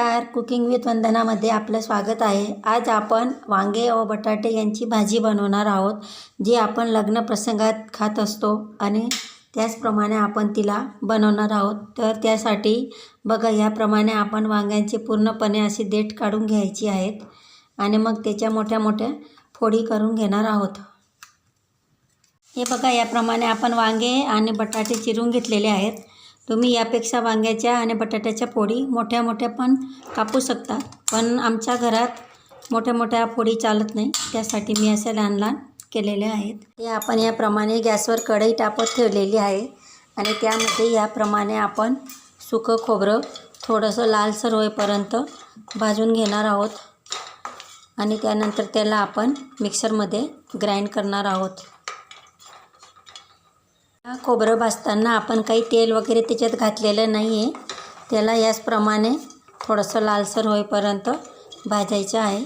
नमस्कार cooking with वंदनामध्ये आपलं स्वागत आहे. आज आपण वांगे व बटाटे यांची भाजी बनवणार आहोत जी आपण लग्न प्रसंगात खात असतो आणि त्याचप्रमाणे आपण तिला बनवणार आहोत. तर त्यासाठी बघा याप्रमाणे आपण वांग्यांची पूर्णपणे अशी देठ काढून घ्यायची आहेत आणि मग त्याच्या मोठ्या मोठ्या फोडी करून घेणार आहोत. हे बघा याप्रमाणे आपण वांगे आणि बटाटे चिरून घेतलेले आहेत. तुम्ही यापेक्षा वांग्याच्या आणि बटाट्याच्या पोळी मोठ्या मोठ्या पण कापू शकता. पण आमच्या घरात मोठ्या मोठ्या पोळी चालत नाही. त्यासाठी मी असे लहान लहान केलेले आहेत. हे आपण याप्रमाणे गॅसवर कढई टाकत ठेवलेली आहे आणि त्यामध्ये याप्रमाणे आपण सुकं खोबरं थोडंसं लालसर होईपर्यंत भाजून घेणार आहोत. आणि त्यानंतर त्याला आपण मिक्सरमध्ये ग्राइंड करणार आहोत. खोबरं भाजताना आपण काही तेल वगैरे त्याच्यात घातलेलं नाही आहे त्याला याचप्रमाणे थोडंसं लालसर होईपर्यंत भाजायचं आहे.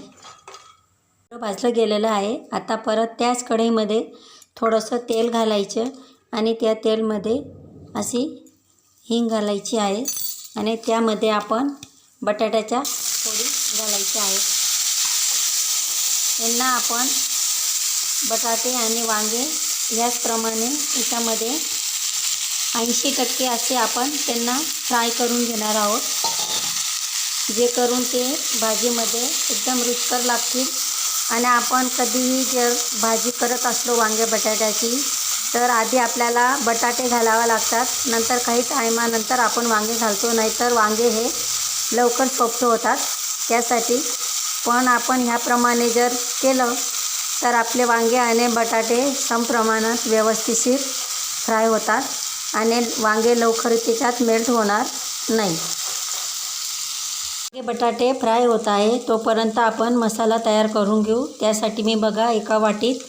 भाजलं गेलेलं आहे. आता परत त्याच कढईमध्ये थोडंसं तेल घालायचं आणि त्या तेलमध्ये अशी हिंग घालायची आहे आणि त्यामध्ये आपण बटाट्याच्या फोडी घालायच्या आहेत. यांना आपण बटाटे आणि वांगे याचप्रमाणे याच्यामध्ये ऐंशी टक्के असे आपण त्यांना फ्राय करून घेणार आहोत. जे करून ते भाजीमध्ये एकदम रुचकर लागतील. आणि आपण कधीही जर भाजी करत असलो वांगे बटाट्याची तर आधी आपल्याला बटाटे घालावे लागतात. नंतर काही टायमानंतर आपण वांगे घालतो नाहीतर वांगे हे लवकर सोप्ट होतात. त्यासाठी पण आपण ह्याप्रमाणे जर केलं तर आपले वांगे आणि बटाटे समप्रमाणात व्यवस्थिशीर फ्राय होतात आणि वांगे लवकर त्याच्यात मेल्ट होणार नाही. वांगे बटाटे फ्राय होत आहे तोपर्यंत आपण मसाला तयार करून घेऊ. त्यासाठी मी बघा एका वाटीत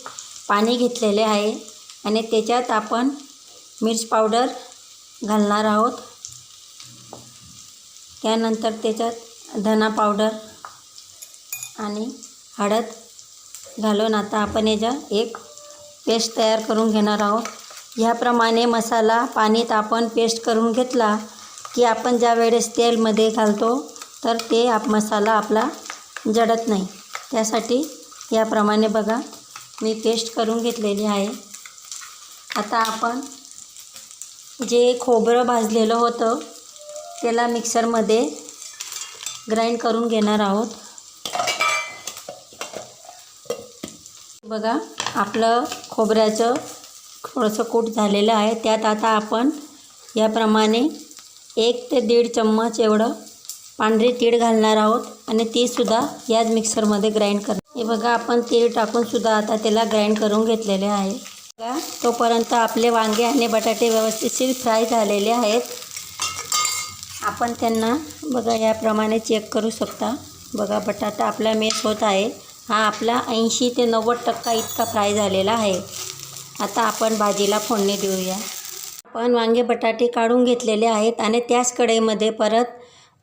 पाणी घेतलेले आहे आणि त्याच्यात आपण मिर्च पावडर घालणार आहोत. त्यानंतर त्याच्यात धना पावडर आणि हळद घालून आता आपण याच्या एक पेस्ट तयार करून घेणार आहोत. ह्याप्रमाणे मसाला पाणीत आपण पेस्ट करून घेतला की आपण ज्या वेळेस तेलमध्ये घालतो तर ते आप मसाला आपला जडत नाही. त्यासाठी याप्रमाणे बघा मी पेस्ट करून घेतलेली आहे. आता आपण जे खोबरं भाजलेलं होतं त्याला मिक्सरमध्ये ग्राइंड करून घेणार आहोत. बघा आपलं खोबऱ्याचं थोडंसं कूट झालेलं आहे. त्यात आता आपण याप्रमाणे एक ते दीड चम्मच एवढं पांढरी तीळ घालणार आहोत आणि तीसुद्धा याच मिक्सरमध्ये ग्राइंड कर हे बघा आपण तीळ टाकूनसुद्धा आता त्याला ग्राइंड करून घेतलेले आहे. बघा तोपर्यंत आपले वांगे आणि बटाटे व्यवस्थितशीर फ्राय झालेले आहेत. आपण त्यांना बघा याप्रमाणे चेक करू शकता. बघा बटाटा आपला मेस होत आहे. हा आपला ऐंशी ते नव्वद टक्का इतका फ्राय झालेला आहे. आता आपण भाजीला फोडणी देऊया. आपण वांगे बटाटे काढून घेतलेले आहेत आणि त्याच कढईमध्ये परत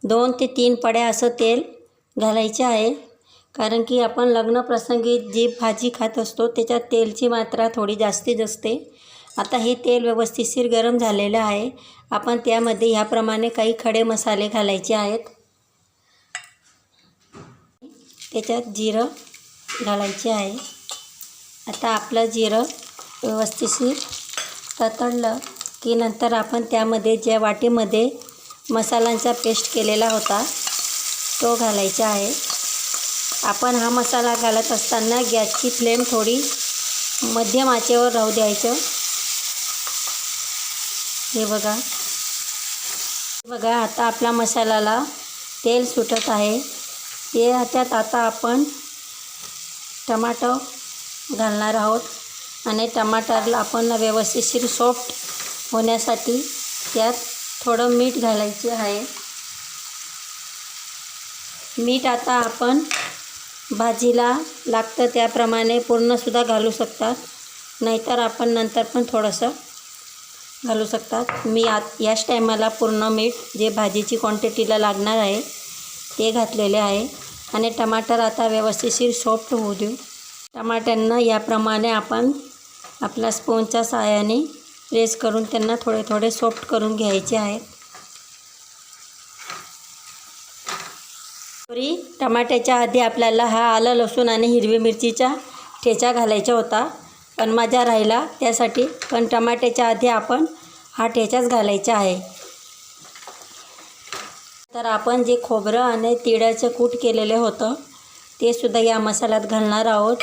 दोन ते तीन पड्या असं तेल घालायचे आहे. कारण की आपण लग्नप्रसंगी जी भाजी खात असतो त्याच्यात तेलची मात्रा थोडी जास्तीच असते. आता हे तेल व्यवस्थितशीर गरम झालेलं आहे. आपण त्यामध्ये ह्याप्रमाणे काही खडे मसाले घालायचे आहेत. त्याच्यात जिरं घालायचे आहे. आता आपलं जिरं व्यवस्थितशीर ततडलं की नंतर आपण त्यामध्ये ज्या वाटीमध्ये मसाल्यांचा पेस्ट केलेला होता तो घालायचा आहे. आपण हा मसाला घालत असताना गॅसची फ्लेम थोडी मध्यम आचेवर राहू द्यायचं. हे बघा. बघा आता आपला मसाल्याला तेल सुटत आहे. ते ह्याच्यात आता आपण टमाटो घालणार आहोत आणि टमाटरला आपण व्यवस्थितशीर सॉफ्ट होण्यासाठी त्यात थोडं मीठ घालायचे आहे. मीठ आता आपण भाजीला लागतं त्याप्रमाणे पूर्णसुद्धा घालू शकतात. नाहीतर आपण नंतर पण थोडंसं घालू शकतात. मी आत याच टायमाला पूर्ण मीठ जे भाजीची क्वांटिटीला लागणार आहे ते घातलेले आहे. आणि टमाटर आता व्यवस्थितशीर सॉफ्ट होऊ देऊ. टमाट्यांना याप्रमाणे आपण आपल्या स्पूनच्या सहाय्याने प्रेस करून त्यांना थोडे थोडे सॉफ्ट करून घ्यायचे आहेत. तरी टमाट्याच्या आधी आपल्याला हा आलं लसूण आणि हिरवी मिरचीचा ठेचा घालायचा होता. पण माझा राहिला त्यासाठी पण टमाट्याच्या आधी आपण हा ठेचाच घालायचा आहे. तर आपण जे खोबरं आणि तिळाचं कूट केलेलं होतं ते सुद्धा या मसाल्यात घालणार आहोत.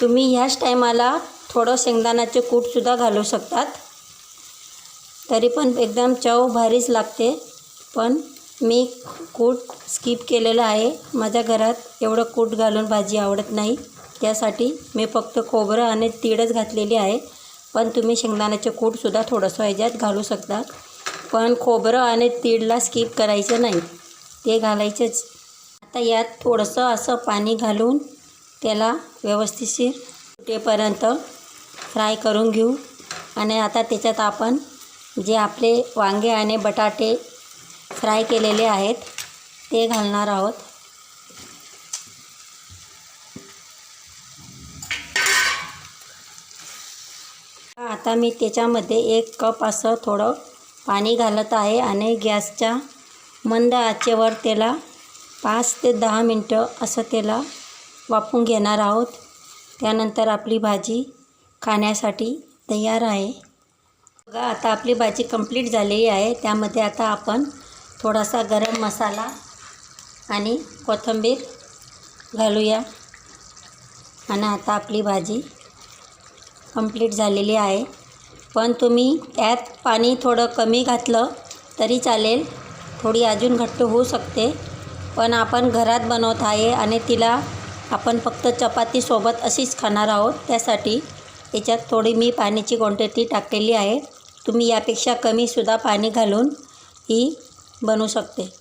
तुम्ही ह्याच टायमाला थोडं शेंगदाण्याचे कूटसुद्धा घालू शकतात. तरी पण एकदम चव भारीच लागते पण मी कूट स्किप केलेलं आहे. माझ्या घरात एवढं कूट घालून भाजी आवडत नाही. त्यासाठी मी फक्त खोबरं आणि तीळच घातलेली आहे. पण तुम्ही शेंगदाण्याचे कूटसुद्धा थोडंसं ह्याच्यात घालू शकता. पण खोबरं आणि तीळला स्किप करायचं नाही. ते घालायचंच. आता यात थोडंसं असं पाणी घालून त्याला व्यवस्थिशीर फुटेपर्यंत फ्राय करून घेऊ. आणि आता त्याच्यात आपण जे आपले वांगे आणि बटाटे फ्राय केलेले आहेत ते घालणार आहोत. आता मी त्याच्यामध्ये एक कप असं थोडं पाणी घालत आहे आणि गॅसच्या मंद आचेवर त्याला पाच ते दहा मिनटं असं त्याला वापून घेणार आहोत. त्यानंतर आपली भाजी खाण्यासाठी तयार आहे. बघा आता आपली भाजी कंप्लीट झालेली आहे. त्यामध्ये आता आपण थोडासा गरम मसाला आणि कोथिंबीर घालूया. आणि आता आपली भाजी कंप्लीट झालेली आहे. पण तुम्ही यात पाणी थोडं कमी घातलं तरी चालेल. थोडी अजून घट्ट होऊ शकते. पण आपण घरात बनवत आहे आणि तिला आपण फक्त चपातीसोबत अशीच खाणार आहोत. त्यासाठी याच्यात थोडी मी पाण्याची क्वांटिटी टाकलेली आहे. तुम्ही यापेक्षा कमीसुद्धा पाणी घालून ही बनवू शकते.